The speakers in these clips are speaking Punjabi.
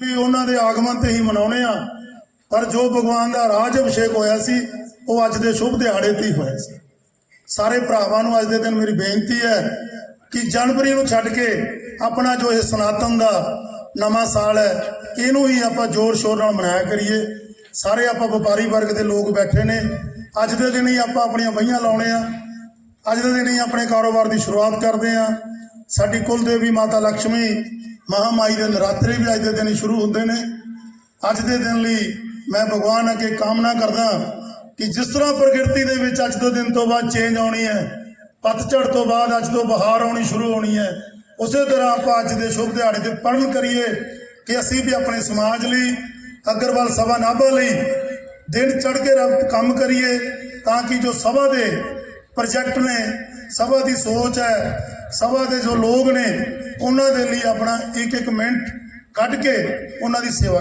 ਵੀ ਉਹਨਾਂ ਦੇ ਆਗਮਨ ਤੇ ਹੀ ਮਨਾਉਣੇ ਆ। ਪਰ ਜੋ ਭਗਵਾਨ ਦਾ ਰਾਜ ਅਭਿਸ਼ੇਕ ਹੋਇਆ ਸੀ, ਉਹ ਅੱਜ ਦੇ ਸ਼ੁਭ ਦਿਹਾੜੇ ਤੇ ਹੀ ਹੋਇਆ ਸੀ। ਸਾਰੇ ਭਰਾਵਾਂ ਨੂੰ ਅੱਜ ਦੇ ਦਿਨ ਮੇਰੀ ਬੇਨਤੀ ਹੈ ਕਿ ਜਨਵਰੀ ਨੂੰ ਛੱਡ ਕੇ ਆਪਣਾ ਜੋ ਇਹ ਸਨਾਤਨ ਦਾ ਨਵਾਂ ਸਾਲ ਹੈ, ਇਹਨੂੰ ਹੀ ਆਪਾਂ ਜ਼ੋਰ ਸ਼ੋਰ ਨਾਲ ਮਨਾਇਆ ਕਰੀਏ। ਸਾਰੇ ਆਪਾਂ ਵਪਾਰੀ ਵਰਗ ਦੇ ਲੋਕ ਬੈਠੇ ਨੇ। ਅੱਜ ਦੇ ਦਿਨ ਹੀ ਆਪਾਂ ਆਪਣੀਆਂ ਵਹੀਆਂ ਲਾਉਣੇ ਆ। ਅੱਜ ਦੇ ਦਿਨ ਹੀ ਆਪਣੇ ਕਾਰੋਬਾਰ ਦੀ ਸ਼ੁਰੂਆਤ ਕਰਦੇ ਆ। ਸਾਡੀ ਕੁਲ ਦੇਵੀ ਮਾਤਾ ਲక్ష్ਮੀ ਮਹਾਮਾਈ ਦੇ ਨਰਾਤਰੇ ਵੀ ਅੱਜ ਦੇ ਦਿਨ ਹੀ ਸ਼ੁਰੂ ਹੁੰਦੇ ਨੇ। ਅੱਜ ਦੇ ਦਿਨ ਲਈ ਮੈਂ ਭਗਵਾਨ ਅੱਗੇ ਕਾਮਨਾ ਕਰਦਾ ਕਿ ਜਿਸ ਤਰ੍ਹਾਂ ਪ੍ਰਕਿਰਤੀ ਦੇ ਵਿੱਚ ਅੱਜ ਤੋਂ ਦਿਨ ਤੋਂ ਬਾਅਦ ਚੇਂਜ ਆਉਣੀ ਹੈ ਪਤਝੜ ਤੋਂ ਬਾਅਦ ਅੱਜ ਤੋਂ ਬਹਾਰ ਆਉਣੀ ਸ਼ੁਰੂ ਹੋਣੀ ਹੈ, ਉਸੇ ਤਰ੍ਹਾਂ ਆਪਾਂ ਅੱਜ ਦੇ ਸ਼ੁਭ ਦਿਹਾੜੇ ਤੇ ਪੜਨ ਕਰੀਏ ਕਿ ਅਸੀਂ ਵੀ ਆਪਣੇ ਸਮਾਜ ਲਈ, ਅਗਰਵਾਲ ਸਭਾ ਨਾਭਾ ਲਈ ਦਿਨ ਚੜ ਕੇ ਰੱਬ ਕੰਮ ਕਰੀਏ ਤਾਂ ਕਿ ਜੋ ਸਭਾ ਦੇ ਪ੍ਰੋਜੈਕਟ ਨੇ, ਸਭਾ ਦੀ ਸੋਚ ਹੈ, ਸਭਾ ਦੇ ਜੋ ਲੋਕ ਨੇ ਉਹਨਾਂ ਦੇ ਲਈ ਆਪਣਾ ਇੱਕ ਇੱਕ ਮਿੰਟ ਕੱਢ ਕੇ ਉਹਨਾਂ ਦੀ ਸੇਵਾ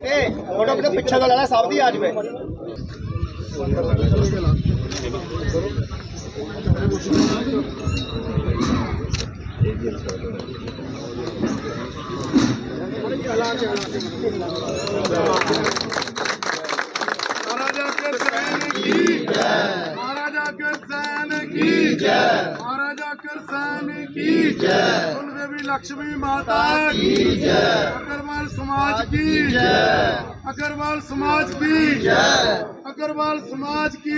ਕਰੀਏ ए फोटो के पीछे का लड़ा सब दी आज में महाराजा किसान की जय महाराजा किसान की जय महाराजा किसान की जय कुलदेवी लक्ष्मी माता की जय अग्रवाल समाज की जय अग्रवाल समाज की। अग्रवाल समाज की।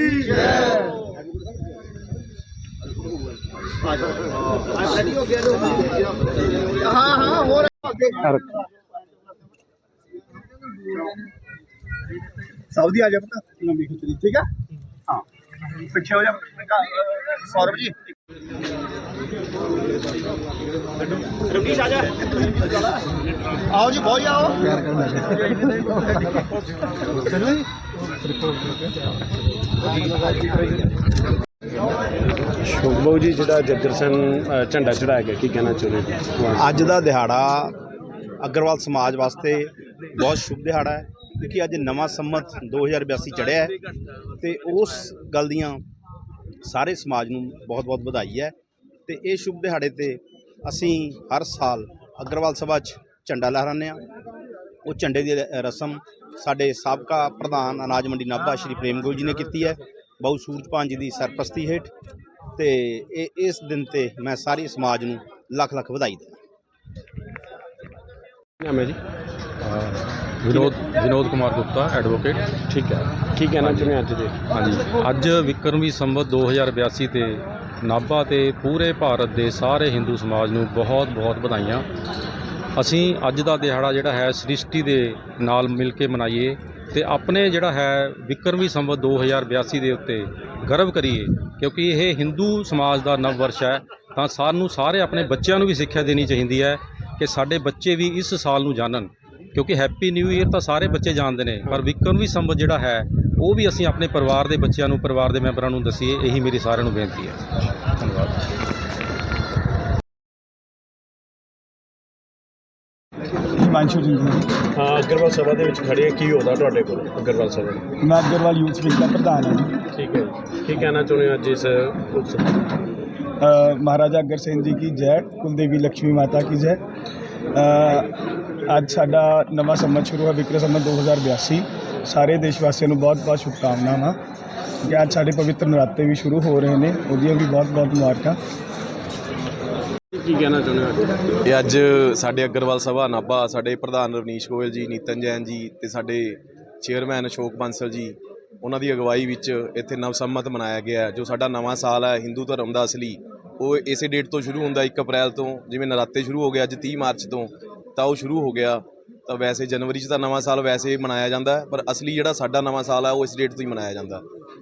हाँ हाँ हो रहा सऊदी आ जा पता ठीक है? हाँ। पीछे हो जा सौरभ जी। ਰਮਨੀਸ਼ ਆਓ ਜੀ। ਬਹੁਤ ਆਓ ਪਿਆਰ ਕਰਨਾ ਚਲੋ ਜੀ ਜਿਹੜਾ ਜੱਜਰ ਸਿੰਘ ਝੰਡਾ ਚੜਾਇਆ ਗਿਆ ਕੀ ਕਹਿਣਾ ਚਾਹੁੰਦੇ ਅੱਜ ਦਾ ਦਿਹਾੜਾ ਅਗਰਵਾਲ ਸਮਾਜ ਵਾਸਤੇ ਬਹੁਤ ਸ਼ੁਭ ਦਿਹਾੜਾ ਹੈ ਕਿਉਂਕਿ ਅੱਜ ਨਵਾਂ ਸੰਮਤ 2082 ਚੜਿਆ ਹੈ ਤੇ ਉਸ ਗੱਲ ਦੀਆਂ ਸਾਰੇ ਸਮਾਜ ਨੂੰ ਬਹੁਤ-ਬਹੁਤ ਵਧਾਈ ਹੈ। ਤੇ ਇਹ ਸ਼ੁਭ ਦਿਹਾੜੇ ਤੇ ਅਸੀਂ ਹਰ ਸਾਲ ਅਗਰਵਾਲ ਸਭਾ 'ਚ ਝੰਡਾ ਲਹਿਰਾਉਂਦੇ ਹਾਂ। ਉਹ ਝੰਡੇ ਦੀ ਰਸਮ ਸਾਡੇ ਸਾਬਕਾ ਪ੍ਰਧਾਨ ਅਨਾਜ ਮੰਡੀ ਨਾਭਾ ਸ਼੍ਰੀ ਪ੍ਰੇਮ ਗੋਲ ਜੀ ਨੇ ਕੀਤੀ ਹੈ। ਬਹੁ ਸੂਰਜਪਾਨ ਜੀ ਦੀ ਸਰਪ੍ਰਸਤੀ ਹੇਠ ਤੇ ਇਹ ਇਸ ਦਿਨ ਤੇ ਮੈਂ ਸਾਰੇ ਸਮਾਜ ਨੂੰ ਲੱਖ ਲੱਖ ਵਧਾਈ ਦਿੰਦਾ। ਨਾਮ ਹੈ ਜੀ? ਵਿਨੋਦ ਵਿਨੋਦ ਕੁਮਾਰ ਗੁਪਤਾ ਐਡਵੋਕੇਟ ਠੀਕ ਹੈ। ਕੀ ਕਹਿਣਾ ਚਾਹੁੰਦੇ ਅੱਜ ਦੇ? ਹਾਂਜੀ। ਅੱਜ ਵਿਕਰਮੀ ਸੰਵਤ 2082 ਤੇ ਨਾਭਾ ਤੇ ਪੂਰੇ ਭਾਰਤ ਦੇ ਸਾਰੇ ਹਿੰਦੂ ਸਮਾਜ ਨੂੰ ਬਹੁਤ-ਬਹੁਤ ਵਧਾਈਆਂ। ਅਸੀਂ ਅੱਜ ਦਾ ਦਿਹਾੜਾ ਜਿਹੜਾ ਹੈ, ਸ੍ਰਿਸ਼ਟੀ ਦੇ ਨਾਲ ਮਿਲ ਕੇ ਮਨਾਈਏ ਤੇ ਆਪਣੇ ਜਿਹੜਾ ਹੈ, ਵਿਕਰਮੀ ਸੰਵਤ 2082 ਦੇ ਉੱਤੇ ਗਰਵ ਕਰੀਏ, ਕਿਉਂਕਿ ਇਹ ਹਿੰਦੂ ਸਮਾਜ ਦਾ ਨਵ ਵਰਸ਼ ਹੈ, ਤਾਂ ਸਾਨੂੰ ਸਾਰੇ ਆਪਣੇ ਬੱਚਿਆਂ ਨੂੰ ਵੀ ਸਿੱਖਿਆ ਦੇਣੀ ਚਾਹੀਦੀ ਹੈ ਕਿ ਸਾਡੇ ਬੱਚੇ ਵੀ ਇਸ ਸਾਲ ਨੂੰ ਜਾਣਨ। ਕਿਉਂਕਿ ਹੈਪੀ ਨਿਊ ਈਅਰ ਤਾਂ ਸਾਰੇ ਬੱਚੇ ਜਾਣਦੇ ਨੇ, ਪਰ ਵਿਕਰਮੀ ਸੰਵਤ ਜਿਹੜਾ ਹੈ ਉਹ ਵੀ ਅਸੀਂ ਆਪਣੇ ਪਰਿਵਾਰ ਦੇ ਬੱਚਿਆਂ ਨੂੰ ਪਰਿਵਾਰ ਦੇ ਮੈਂਬਰਾਂ ਨੂੰ ਦਸੀਏ ਇਹੀ ਮੇਰੀ ਸਾਰਿਆਂ ਨੂੰ ਬੇਨਤੀ ਹੈ। ਧੰਨਵਾਦ। ਹਿਮਾਂਸ਼ੂ ਜਿੰਦਲ ਹਾਂ ਅਗਰਵਾਲ ਸਭਾ ਦੇ ਵਿੱਚ ਖੜੇ ਆ, ਕੀ ਹੋਦਾ ਤੁਹਾਡੇ ਕੋਲ ਅਗਰਵਾਲ ਸਭਾ ਦਾ? ਮੈਂ ਅਗਰਵਾਲ ਯੂਥ ਵਿੰਗ ਦਾ ਪ੍ਰਧਾਨ ਹਾਂ ਜੀ। ਠੀਕ ਹੈ ਜੀ। ਕੀ ਕਹਿਣਾ ਚਾਹੁੰਦੇ ਹੋ ਅੱਜ ਇਸ ਮਹਾਰਾਜਾ ਅਗਰ ਸਿੰਘ ਜੀ ਕੀ ਜੈ ਕੁਲਦੇਵੀ ਲక్ష్ਮੀ ਮਾਤਾ ਕੀ ਜੈ। ਅ, ਅੱਜ ਸਾਡਾ ਨਵਾਂ ਸੰਮਤ ਸ਼ੁਰੂ ਹੈ ਵਿਕਰਮ ਸੰਮਤ 2082 ਸਾਰੇ ਦੇਸ਼ ਵਾਸੀਆਂ ਨੂੰ ਬਹੁਤ ਬਹੁਤ ਸ਼ੁਭਕਾਮਨਾਵਾਂ ਕਿ ਅੱਜ ਸਾਡੇ ਪਵਿੱਤਰ ਨਰਾਤੇ ਵੀ ਸ਼ੁਰੂ ਹੋ ਰਹੇ ਨੇ ਉਹਦੀਆਂ ਵੀ ਬਹੁਤ ਬਹੁਤ ਮੁਬਾਰਕਾਂ ਕੀ ਕਹਿਣਾ ਚਾਹੁੰਦੇ ਹੋ ਅੱਜ? ਇਹ ਅੱਜ ਸਾਡੇ ਅਗਰਵਾਲ ਸਭਾ ਨਾਭਾ ਸਾਡੇ ਪ੍ਰਧਾਨ ਰਵਨੀਸ਼ ਗੋਇਲ ਜੀ ਨੀਤਨ ਜੈਨ ਜੀ ਤੇ ਸਾਡੇ ਚੇਅਰਮੈਨ ਅਸ਼ੋਕ ਬਾਂਸਲ ਜੀ ਉਹਨਾਂ ਦੀ ਅਗਵਾਈ ਵਿੱਚ ਇੱਥੇ ਨਵ ਸੰਮਤ ਮਨਾਇਆ ਗਿਆ। ਜੋ ਸਾਡਾ ਨਵਾਂ ਸਾਲ ਹੈ ਹਿੰਦੂ ਧਰਮ ਦਾ ਅਸਲੀ ਉਹ ਇਸੇ ਡੇਟ ਤੋਂ ਸ਼ੁਰੂ ਹੁੰਦਾ 1 ਅਪ੍ਰੈਲ ਤੋਂ ਜਿਵੇਂ ਨਰਾਤੇ ਸ਼ੁਰੂ ਹੋ ਗਏ ਅੱਜ 30 ਮਾਰਚ ਤੋਂ ਤਾਂ ਉਹ ਸ਼ੁਰੂ ਹੋ ਗਿਆ ਤਾਂ ਵੈਸੇ ਜਨਵਰੀ 'ਚ ਤਾਂ ਨਵਾਂ ਸਾਲ ਵੈਸੇ ਮਨਾਇਆ ਜਾਂਦਾ ਹੈ, ਪਰ ਅਸਲੀ ਜਿਹੜਾ ਸਾਡਾ ਨਵਾਂ ਸਾਲ ਹੈ ਉਹ ਇਸ ਡੇਟ ਤੋਂ ਹੀ ਮਨਾਇਆ ਜਾਂਦਾ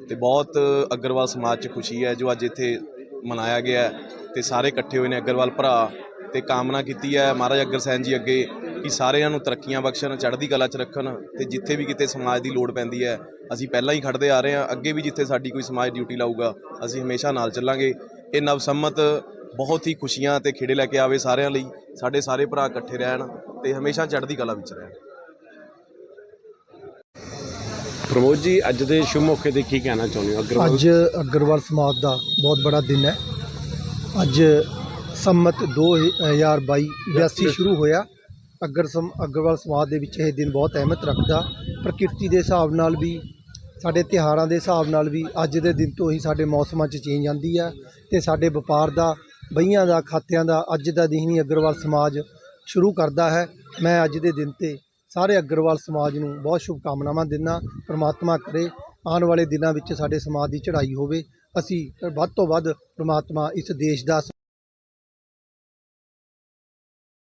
ਤੇ ਬਹੁਤ ਅਗਰਵਾਲ ਸਮਾਜ 'ਚ ਖੁਸ਼ੀ ਹੈ ਜੋ ਅੱਜ ਇੱਥੇ ਮਨਾਇਆ ਗਿਆ ਹੈ। ਤੇ ਸਾਰੇ ਇਕੱਠੇ ਹੋਏ ਨੇ ਅਗਰਵਾਲ ਭਰਾ ਤੇ ਕਾਮਨਾ ਕੀਤੀ ਹੈ ਮਹਾਰਾਜ ਅਗਰਸੈਨ ਜੀ ਅੱਗੇ ਕਿ ਸਾਰਿਆਂ ਨੂੰ ਤਰੱਕੀਆਂ ਬਖਸ਼ਣ ਚੜ੍ਹਦੀ ਕਲਾ 'ਚ ਰੱਖਣ ਤੇ ਜਿੱਥੇ ਵੀ ਕਿਤੇ ਸਮਾਜ ਦੀ ਲੋੜ ਪੈਂਦੀ ਹੈ ਅਸੀਂ ਪਹਿਲਾਂ ਹੀ ਖੜਦੇ ਆ ਰਹੇ ਹਾਂ। ਅੱਗੇ ਵੀ ਜਿੱਥੇ ਸਾਡੀ ਕੋਈ ਸਮਾਜ ਡਿਊਟੀ ਲਾਊਗਾ ਅਸੀਂ ਹਮੇਸ਼ਾ ਨਾਲ ਚੱਲਾਂਗੇ। ਇਹ ਨਵ ਸੰਮਤ ਬਹੁਤ ਹੀ ਖੁਸ਼ੀਆਂ ਤੇ ਖੇੜੇ ਲੈ ਕੇ ਆਵੇ ਸਾਰਿਆਂ ਲਈ। ਸਾਡੇ ਸਾਰੇ ਭਰਾ ਇਕੱਠੇ ਰਹਿਣ ਤੇ ਹਮੇਸ਼ਾ ਚੜ੍ਹਦੀ ਕਲਾ ਵਿੱਚ ਰਹਿਣ। ਪ੍ਰਮੋਦ ਜੀ ਅੱਜ ਦੇ ਸ਼ੁਭ ਮੌਕੇ ਤੇ ਕੀ ਕਹਿਣਾ ਚਾਹੁੰਦੇ ਹੋ? ਅਗਰਵਾਲ ਅੱਜ ਅਗਰਵਾਲ ਸਮਾਜ ਦਾ ਬਹੁਤ ਬੜਾ ਦਿਨ ਹੈ। ਅੱਜ ਸੰਮਤ 2022 82 ਸ਼ੁਰੂ ਹੋਇਆ। ਅਗਰ ਸਮ ਅਗਰਵਾਲ ਸਮਾਜ ਦੇ ਵਿੱਚ ਇਹ ਦਿਨ ਬਹੁਤ ਅਹਿਮਤ ਰੱਖਦਾ। ਪ੍ਰਕਿਰਤੀ ਦੇ ਹਿਸਾਬ ਨਾਲ ਵੀ ਸਾਡੇ ਤਿਉਹਾਰਾਂ ਦੇ ਹਿਸਾਬ ਨਾਲ ਵੀ ਅੱਜ ਦੇ ਦਿਨ ਤੋਂ ਹੀ ਸਾਡੇ ਮੌਸਮਾਂ 'ਚ ਚੇਂਜ ਆਉਂਦੀ ਹੈ ਤੇ ਸਾਡੇ ਵਪਾਰ ਦਾ ਬਈਆਂ ਦਾ ਖਾਤਿਆਂ ਦਾ ਅੱਜ ਦਾ ਦਿਨ ਹੀ ਅਗਰਵਾਲ ਸਮਾਜ ਸ਼ੁਰੂ ਕਰਦਾ ਹੈ। ਮੈਂ ਅੱਜ ਦੇ ਦਿਨ ਤੇ ਸਾਰੇ ਅਗਰਵਾਲ ਸਮਾਜ ਨੂੰ ਬਹੁਤ ਸ਼ੁਭ ਕਾਮਨਾਵਾਂ ਦਿੰਦਾ ਪ੍ਰਮਾਤਮਾ ਕਰੇ, ਆਉਣ ਵਾਲੇ ਦਿਨਾਂ ਵਿੱਚ ਸਾਡੇ ਸਮਾਜ ਦੀ ਚੜ੍ਹਾਈ ਹੋਵੇ। ਅਸੀਂ ਵੱਧ ਤੋਂ ਵੱਧ ਪ੍ਰਮਾਤਮਾ ਇਸ ਦੇਸ਼ ਦਾ